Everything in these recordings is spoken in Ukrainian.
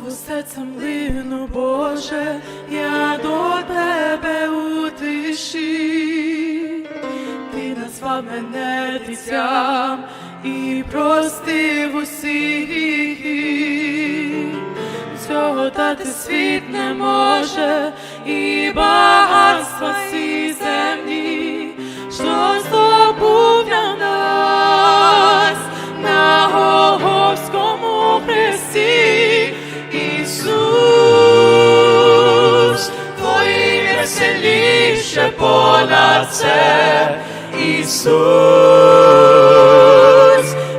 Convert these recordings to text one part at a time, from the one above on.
Знову серцем лину, Боже, я до тебе у тиші. Ти назвав мене дитям і простив усі гріхи. Цього дати світ не може, і багатства все, Ісус,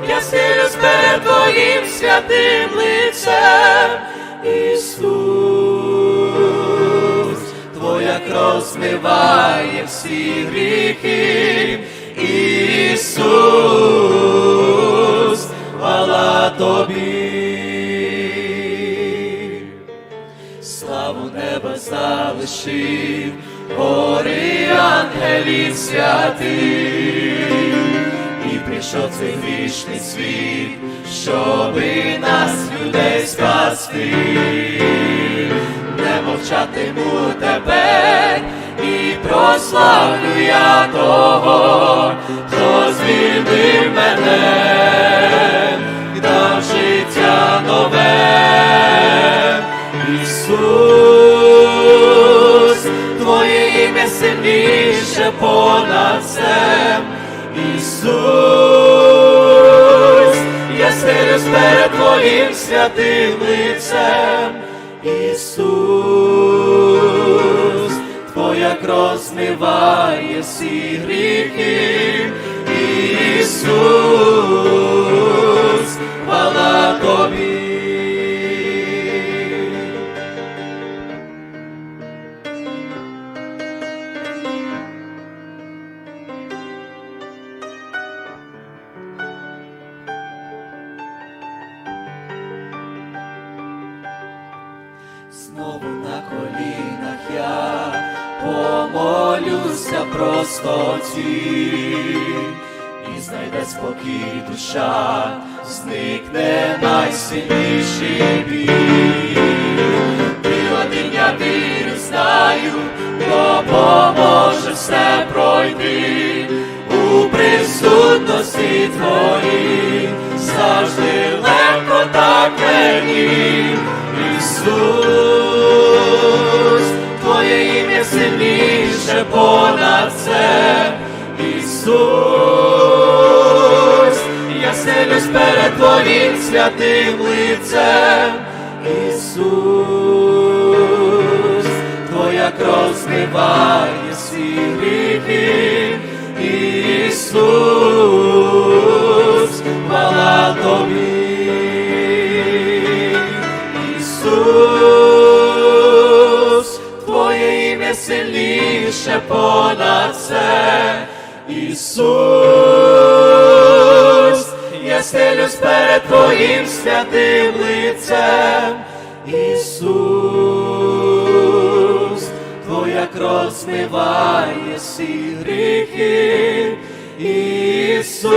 я силюсь перед Твоїм святим лицем, Ісус, Твоя кров змиває всі гріхи, Ісус, хвала Тобі. Славу неба залишив, гори ангелів святих, і прийшов цей грішний світ, щоби нас, людей, спасти, не мовчатиму тепер, і прославлю я того, хто звільнив мене, дав життя нове. Ісус, ім'я понад все. Ісус, я стелюсь перед Твоїм святим лицем. Ісус, Твоя кров змиває всі гріхи. Ісус, Знову на колінах я. Помолюся простоті, і знайде спокій душа, зникне найсильніший біль. Ти один я вірю, знаю, допоможе все пройти. У присутності твоїй, селюсь перед Твоїм святим лицем. Ісус, Твоя кров змиває всі гріхи. Ісус, хвала Тобі. Ісус, Твоє ім'я сильніше понад все. Ісус, я перед Твоїм святим лицем. Ісус, Твоя кров смиває всі гріхи. Ісус,